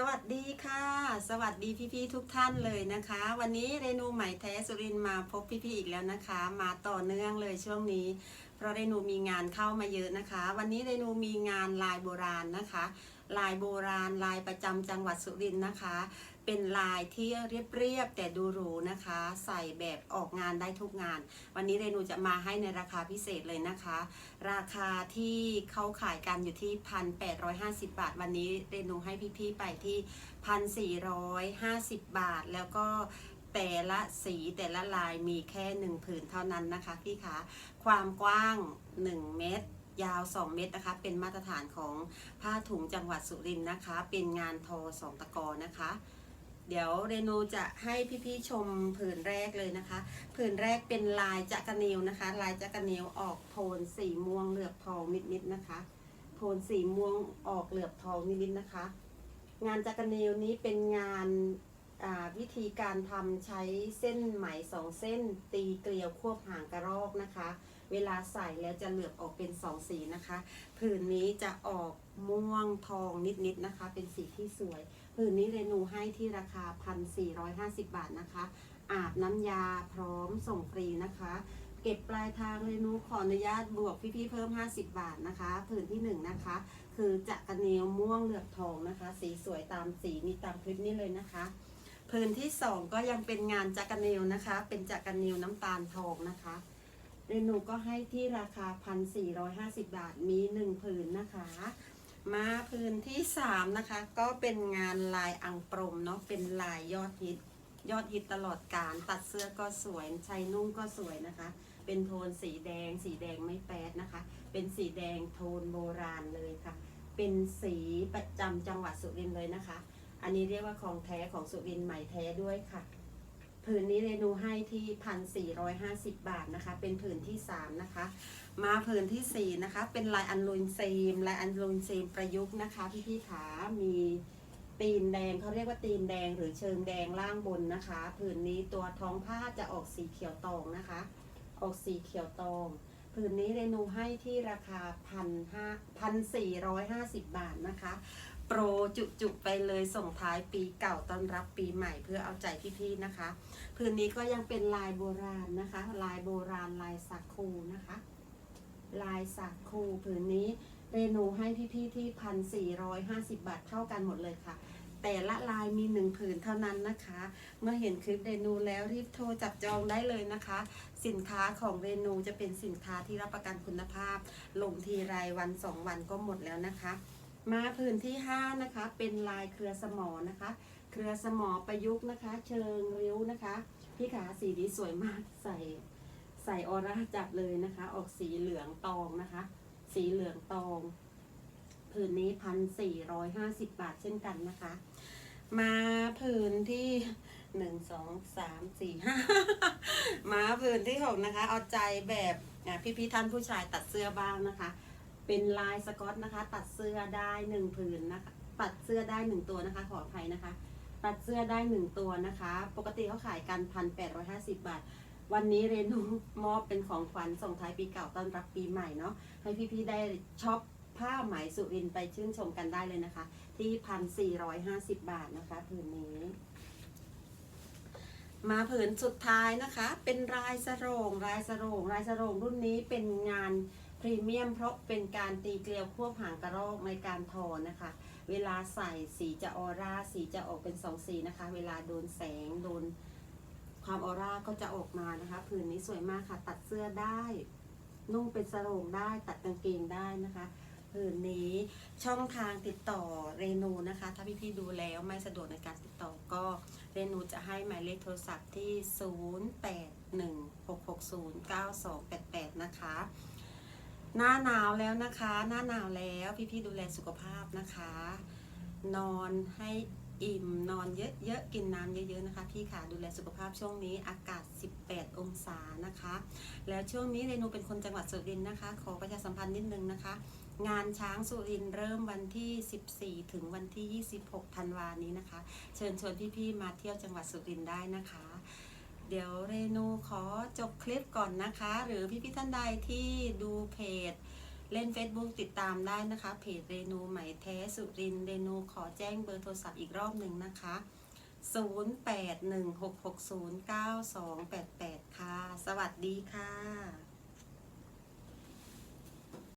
สวัสดีค่ะ สวัสดีพี่ๆทุกท่านเลยนะคะ วันนี้เรนูใหม่แท้สุรินมาพบพี่ๆอีกแล้วนะคะ มาต่อเนื่องเลยช่วงนี้ เพราะเรนูมีงานเข้ามาเยอะนะคะ วันนี้เรนูมีงานลายโบราณนะคะ ลายโบราณลายประจำจังหวัดสุรินทร์นะคะ เป็นลายที่เรียบๆแต่ดูหรูนะคะ ใส่แบบออกงานได้ทุกงาน วันนี้เรนูจะมาให้ในราคาพิเศษเลยนะคะ ราคาที่เขาขายกันอยู่ที่ 1,850 บาท วันนี้เรนูให้พี่ๆไปที่ 1,450 บาทแล้วก็ แต่ละสีแต่ละลายมีแค่หนึ่งผืนเท่านั้นนะคะพี่คะความกว้าง 1 เมตร ยาว 2 เมตรนะคะ เป็นมาตรฐานของผ้าถุงจังหวัดสุรินทร์นะคะ เป็นงานทอสองตะกอนะคะ เดี๋ยวเรนูจะให้พี่ๆชมผืนแรกเลยนะคะ ผืนแรกเป็นลายจักระเนียวนะคะ ลายจักระเนียวออกโทนสีม่วงเหลือบทองนิดๆนะคะ โทนสีม่วงออกเหลือบทองนิดๆนะคะ งานจักระเนียวนี้เป็นงาน วิธีการทำใช้เส้นไหมสองเส้น ตีเกลียวควบหางกระรอกนะคะ เวลาใส่แล้วจะเหลือบออกเป็นสองสีนะคะ ผืนนี้จะออกม่วงทองนิดๆนะคะ เป็นสีที่สวย ผืนนี้เรนูให้ที่ราคา 1,450 บาทนะคะ อาบน้ำยาพร้อมส่งฟรีนะคะ เก็บปลายทางเรนูขออนุญาตบวกพี่ๆเพิ่ม 50 บาทนะคะ ผืนที่1นะคะ คือจักระเนียวม่วงเหลือบทองนะคะ สีสวยตามสีนี้ตามคลิปนี้เลยนะคะ ผืนที่2ก็ยังเป็นงานจักรเนียวนะคะ เป็นจักรเนียวน้ำตาลทองนะคะเรนูก็ให้ที่ราคา 1,450 บาทมี1ผืนนะคะ มาพื้นที่3นะคะ ก็เป็นงานลายอังปรมเนาะเป็นลายยอดฮิตยอดฮิตตลอดการตัดเสื้อก็สวยใช้นุ่งก็สวยนะคะ เป็นโทนสีแดง สีแดงไม่แปดนะคะ เป็นสีแดงโทนโบราณเลยค่ะ เป็นสีประจำจังหวัดสุรินทร์เลยนะคะ อันนี้เรียกว่าของแท้ของสุรินใหม่แท้ด้วยค่ะ ผืนนี้เรนูให้ที่1,450บาทนะคะ เป็นผืนที่3นะคะ มาผืนที่4นะคะ เป็นลายอันลูนซีมลายอันลูนซีมประยุกต์นะคะพี่พี่ๆขามีตีนแดงเขาเรียกว่าตีนแดงหรือเชิงแดงล่างบนนะคะ ผืนนี้ตัวท้องผ้าจะออกสีเขียวตองนะคะ ออกสีเขียวตอง ผืนนี้เรนูให้ที่ราคาพันห้าพันสี่ร้อยห้าสิบบาทนะคะ โปรจุกๆไปเลยส่งท้ายปีเก่าต้อนรับปีใหม่เพื่อเอาใจพี่ๆนะคะ ผืนนี้ก็ยังเป็นลายโบราณนะคะ ลายโบราณลายสักคูนะคะ ลายสักคูผืนนี้เรนูให้พี่ๆที่พันสี่ร้อยห้าสิบบาทเท่ากันหมดเลยค่ะ แต่ละลายมีหนึ่งผืนเท่านั้นนะคะ เมื่อเห็นคลิปเรนูแล้วรีบโทรจับจองได้เลยนะคะ สินค้าของเรนูจะเป็นสินค้าที่รับประกันคุณภาพ ลงทีรายวันสองวันก็หมดแล้วนะคะ มาผืนที่ห้านะคะ เป็นลายเครือสมอนะคะ เครือสมอประยุกต์นะคะ เชิงริ้วนะคะ พี่ขาสีนี้สวยมากใส่ใส่ออร่าจับเลยนะคะ ออกสีเหลืองตองนะคะ สีเหลืองตอง ผืนนี้พันสี่ร้อยห้าสิบบาทเช่นกันนะคะ มาผืนที่หนึ่งสองสามสี่ห้ามาผืนที่หกนะคะ เอาใจแบบอะพี่ๆท่านผู้ชายตัดเสื้อบ้างนะคะ เป็นลายสกอตนะคะ ตัดเสื้อได้หนึ่งผืนนะคะ ตัดเสื้อได้หนึ่งตัวนะคะ ขออภัยนะคะ ตัดเสื้อได้หนึ่งตัวนะคะ ปกติเขาขายกันพันแปดร้อยห้าสิบบาทวันนี้เรนูมอบเป็นของขวัญส่งท้ายปีเก่าต้อนรับปีใหม่เนาะให้พี่ๆได้ช็อป ผ้าไหมสุรินไปชื่นชมกันได้เลยนะคะ ที่พันสี่ร้อยห้าสิบบาทนะคะผืนนี้ มาผืนสุดท้ายนะคะ เป็นลายสโรงลายสโรงลายสโรงรุ่นนี้เป็นงานพรีเมียมเพราะเป็นการตีเกลียวควบหางกระรอกในการทอนะคะ เวลาใส่สีจะออร่าสีจะออกเป็นสองสีนะคะ เวลาโดนแสงโดนความออร่าก็จะออกมานะคะผืนนี้สวยมากค่ะ ตัดเสื้อได้ นุ่งเป็นสโรงได้ตัดกางเกงได้นะคะ ผืนนี้ช่องทางติดต่อเรนูนะคะ ถ้าพี่ๆดูแล้วไม่สะดวกในการติดต่อก็เรนูจะให้หมายเลขโทรศัพท์ที่ 0816609288 นะคะ หน้าหนาวแล้วนะคะ หน้าหนาวแล้วพี่ๆดูแลสุขภาพนะคะ นอนให้ อิ่มนอนเยอะๆกินน้ำเยอะๆนะคะ พี่ค่ะดูแลสุขภาพช่วงนี้อากาศ 18 องศานะคะ แล้วช่วงนี้เรนูเป็นคนจังหวัดสุรินทร์นะคะ ขอประชาสัมพันธ์นิดนึงนะคะ งานช้างสุรินทร์เริ่มวันที่ 14 ถึงวันที่ 26 ธันวานี้นะคะ เชิญชวนพี่ๆมาเที่ยวจังหวัดสุรินทร์ได้นะคะ เดี๋ยวเรนูขอจบคลิปก่อนนะคะ หรือพี่ๆท่านใดที่ดูเพจ เล่น Facebook ติดตามได้นะคะ เพจเรนูไหมแท้สุรินทร์เรนูขอแจ้งเบอร์โทรศัพท์อีกรอบหนึ่งนะคะ 0816609288 ค่ะ สวัสดีค่ะ